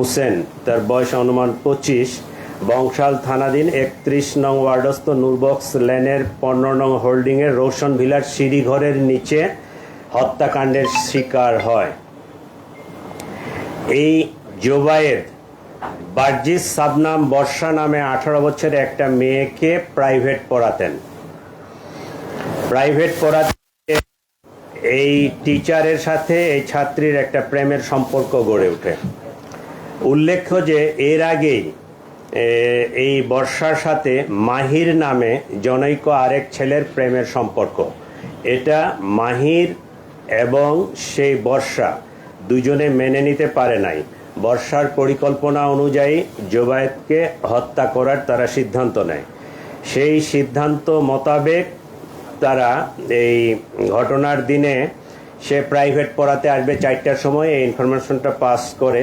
হোসেন, তার বয়স অনুমান পঁচিশ, বংশাল থানাধীন একত্রিশ নং ওয়ার্ডস্থ নুরবক্স লেনের পনেরো নং হোল্ডিংয়ের রোশন ভিলার সিঁড়িঘরের নিচে হত্যাকাণ্ডের শিকার হয়। এই জোবায়েদ বার্জিস সাবনাম বর্ষা নামে আঠারো বছরের একটা মেয়েকে প্রাইভেট পড়াতেন। প্রাইভেট পড়াতে এই টিচারের সাথে এই ছাত্রীর একটা প্রেমের সম্পর্ক গড়ে ওঠে। উল্লেখ্য যে এর আগেই এই বর্ষার সাথে মাহির নামে জনৈক আরেক ছেলের প্রেমের সম্পর্ক। এটা মাহির এবং সেই বর্ষা দুজনে মেনে নিতে পারে নাই। বর্ষার পরিকল্পনা অনুযায়ী জোবায়েতকে হত্যা করার তারা সিদ্ধান্ত নেয়। সেই সিদ্ধান্ত মোতাবেক তারা এই ঘটনার দিনে সে প্রাইভেট পড়াতে আসবে চারটার সময়, এই ইনফরমেশনটা পাস করে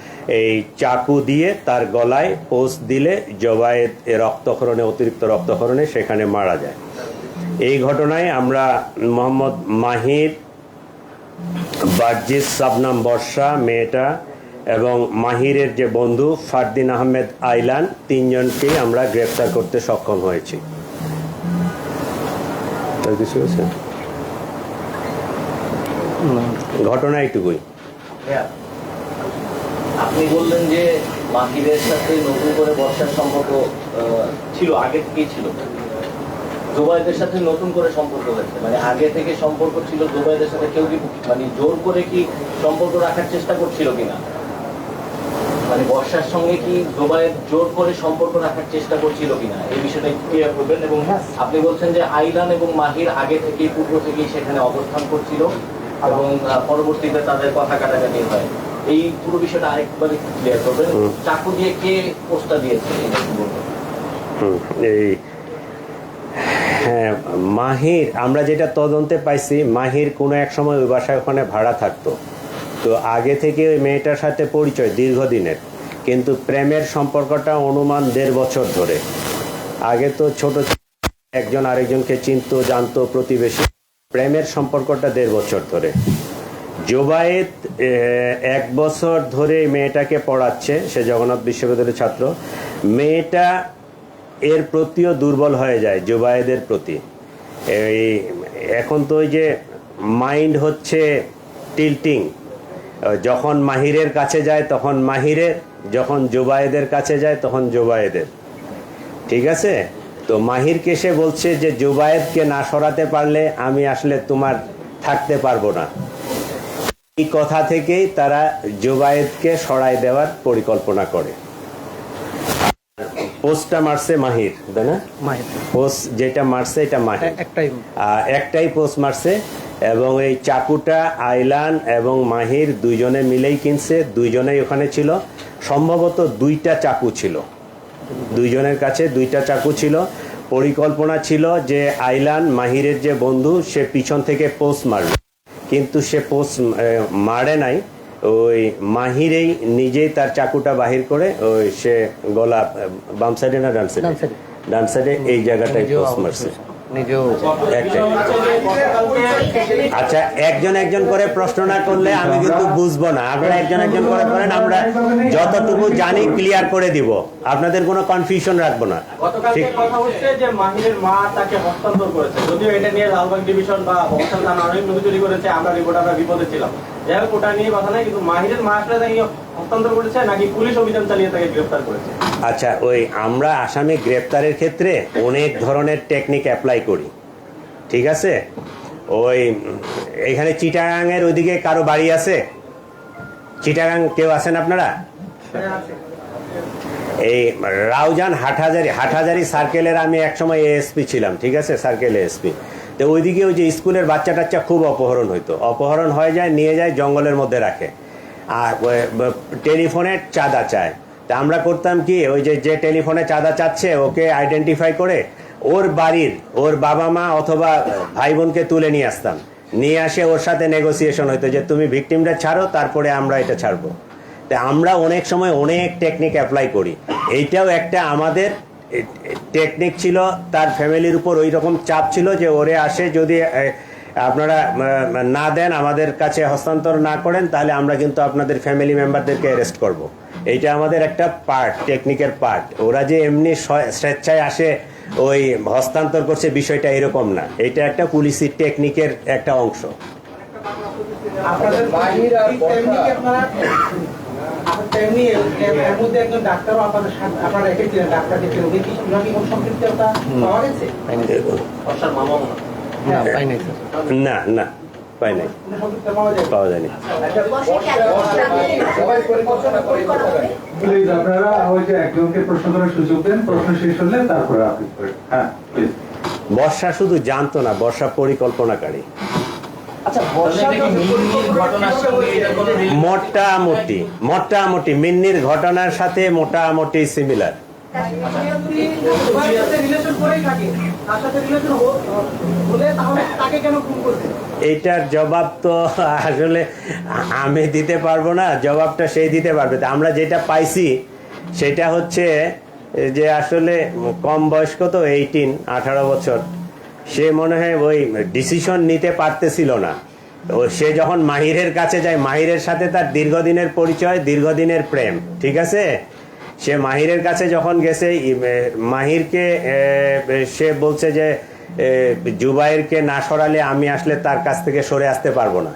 এই চাকু দিয়ে তার গলায় পোস্ট দিলে জবায়েত রক্তক্ষরণে অতিরিক্ত রক্তক্ষরণে সেখানে মারা যায়। এই ঘটনায় আমরা মোহাম্মদ মাহির বার্জিস সাবনাম বর্ষা মেয়েটা এবং মাহিরের যে বন্ধু ফারদিন আহমেদ আইলান তিনজনকেই আমরা গ্রেপ্তার করতে সক্ষম হয়েছি। ঘটনা এইটুকুই। হ্যাঁ। আপনি বললেন যে মাহিরের সাথে নতুন করে বর্ষার সম্পর্ক ছিল আগে থেকেই ছিল। জোবাইদের সাথে নতুন করে সম্পর্ক হয়েছে। মানে আগে থেকে সম্পর্ক ছিল জোবাইদের সাথে কেউ কি মানে জোর করে কি সম্পর্ক রাখার চেষ্টা করছিল কিনা? মানে বর্ষার সঙ্গে কি জোবাইদ জোর করে সম্পর্ক রাখার চেষ্টা করছিল কিনা? এই বিষয়টা ক্লিয়ার করবেন। এবং আপনি বলছেন যে আইলান এবং মাহির আগে থেকেই পূর্ব থেকেই সেখানে অবস্থান করছিল। এবং পরবর্তীতে তাদের কথা কাটাকাটি হয়। এই পুরো বিষয়টা আরেকবার একটু ক্লিয়ার করবেন। চাকু দিয়ে কে পোস্টটা দিয়েছে? এই হ্যাঁ মাহির আমরা যেটা তদন্তে পাইছি মাহির কোনো এক সময় ওই বাসায় ওখানে ভাড়া থাকতো। তো আগে থেকে ওই মেয়েটার সাথে পরিচয় দীর্ঘদিনের। কিন্তু প্রেমের সম্পর্কটা অনুমান দেড় বছর ধরে। আগে তো ছোট একজন আরেকজনকে চিনতো জানতো প্রতিবেশী। প্রেমের সম্পর্কটা দেড় বছর ধরে। জোবায়েত এক বছর ধরে মেয়েটাকে পড়াচ্ছে, সে জগন্নাথ বিশ্ববিদ্যালয়ের ছাত্র। মেয়েটা এর প্রতিও দুর্বল হয়ে যায়, জোবায়েদের প্রতি। এই, এখন তো ওই যে মাইন্ড হচ্ছে টিল্টিং। যখন মাহিরের কাছে যায়, তখন মাহিরের যখন জোবায়েদের কাছে যায়, তখন জোবায়েদের। ঠিক আছে? তো মাহির সে বলছে যে জুবায়েদকে না সরাতে পারলে আমি আসলে তোমার থাকতে পারব না। এই কথা থেকেই তারা জুবায়েদকে সরাই দেওয়ার পরিকল্পনা করে। পোস্টটা মারছে মাহির তাই না? পোস্ট যেটা মারছে এটা মাহির। একটাই একটাই পোস্ট মারছে এবং এই চাকুটা আইলান এবং মাহির দুইজনে মিলেই কিনছে দুইজনেই ওখানে ছিল। সম্ভবত দুইটা চাকু ছিল। দুইজনের কাছে দুইটা চাকু ছিল। পরিকল্পনা ছিল যে আইলান মাহিরের যে বন্ধু সে পিছন থেকে পোস্ট মারবে। কিন্তু সে পোস্ট মারে নাই। ওই মাহিরেই নিজেই তার চাকুটা বাহির করে ওই সে গলা বাম সাইডে না ডান সাইডে ডান সাইডে এই জায়গাটায় পোস পোস্ট মারছে। নিজেও আচ্ছা একজন একজন করে প্রশ্ন না করলে আমি কিন্তু বুঝব না। আপনারা একজন একজন করে করেন আমরা যতটুকু জানি ক্লিয়ার করে দিব। আপনাদের কোনো কনফিউশন রাখব না। ঠিক। কথা হচ্ছে যে মাহিরের মা তাকে হস্তান্তর করেছে। যদিও এটা নিয়ে লালবাগ ডিভিশন বা বংশাল থানা অনেক নথি করেছে আমরা রিপোর্ট আমরা বিপদে ছিলাম। যাই নিয়ে কথা নাই, কিন্তু মাহিরের মা আসলে তাকে হস্তান্তর করেছে নাকি পুলিশ অভিযান চালিয়ে তাকে গ্রেফতার করেছে? আচ্ছা ওই আমরা আসামি গ্রেপ্তারের ক্ষেত্রে অনেক ধরনের টেকনিক অ্যাপ্লাই করি, ঠিক আছে? ওই এখানে চিটাগাংয়ের ওইদিকে কারও বাড়ি আছে? চিটাগাং কেউ আছেন আপনারা? এই রাউজান হাটহাজারি হাটহাজারি সার্কেলের আমি একসময় এএসপি ছিলাম, ঠিক আছে? সার্কেল এএসপি তো ওইদিকে ওই যে স্কুলের বাচ্চা টাচ্চা খুব অপহরণ হইতো। অপহরণ হয়ে যায়, নিয়ে যায়, জঙ্গলের মধ্যে রাখে। আর টেলিফোনের চাঁদা চায়। তা আমরা করতাম কি, ওই যে যে টেলিফোনে চাঁদা চাচ্ছে, ওকে আইডেন্টিফাই করে ওর বাড়ির, ওর বাবা মা অথবা ভাই বোনকে তুলে নিয়ে আসতাম। নিয়ে আসে ওর সাথে নেগোসিয়েশন হইতো যে, তুমি ভিকটিমটা ছাড়ো, তারপরে আমরা এটা ছাড়বো। তা আমরা অনেক সময় অনেক টেকনিক অ্যাপ্লাই করি। এইটাও একটা আমাদের টেকনিক ছিল, তার ফ্যামিলির উপর ওই রকম চাপ ছিল যে ওরে আসে যদি আপনারা না দেন, আমাদের কাছে হস্তান্তর না করেন, তাহলে আমরা কিন্তু আপনাদের ফ্যামিলি মেম্বারদেরকে অ্যারেস্ট করব। এইটা আমাদের একটা পার্ট টেকনিকের পার্ট ওরা যে এমনি স্বেচ্ছায় আসে, ওই হস্তান্তর করছে, বিষয়টা এরকম না। এটা একটা পুলিশি টেকনিকের একটা অংশ। তেমনি কি আপনারা আপনার তেমনি এর এর মধ্যে একজন ডাক্তারও আপনাদের সাথে আপনারা রেখেছিলেন ডাক্তার দেখলেন উনি কি উনার কি সম্পৃক্ততা পাওয়া গেছে? বর্ষার মামা না না পাই নাই। পাওয়া যায় যায়নি। সবাই পরিকল্পনা করে করতে পারে প্লিজ আপনারা ওই যে একজনকে প্রশ্ন করার সুযোগ দেন প্রশ্ন শেষ হলে তারপরে আপনি হ্যাঁ বর্ষা শুধু জানতো না বর্ষা পরিকল্পনাকারী। মোটামুটি মোটামুটি মিন্নির ঘটনার সাথে মোটামুটি সিমিলার এইটার জবাব তো আসলে আমি দিতে পারব না জবাবটা সেই দিতে পারবে। তা আমরা যেটা পাইছি সেটা হচ্ছে যে আসলে কম বয়স্ক তো এইটিন আঠারো বছর। সে মনে হয় ওই ডিসিশন নিতে পারতেছিল না। সে যখন মাহিরের কাছে যায়, মাহিরের সাথে তার দীর্ঘদিনের পরিচয়, দীর্ঘদিনের প্রেম, ঠিক আছে? সে মাহিরের কাছে যখন গেছে মাহিরকে সে বলছে যে জুবাইরকে না সরালে আমি আসলে তার কাছ থেকে সরে আসতে পারব না।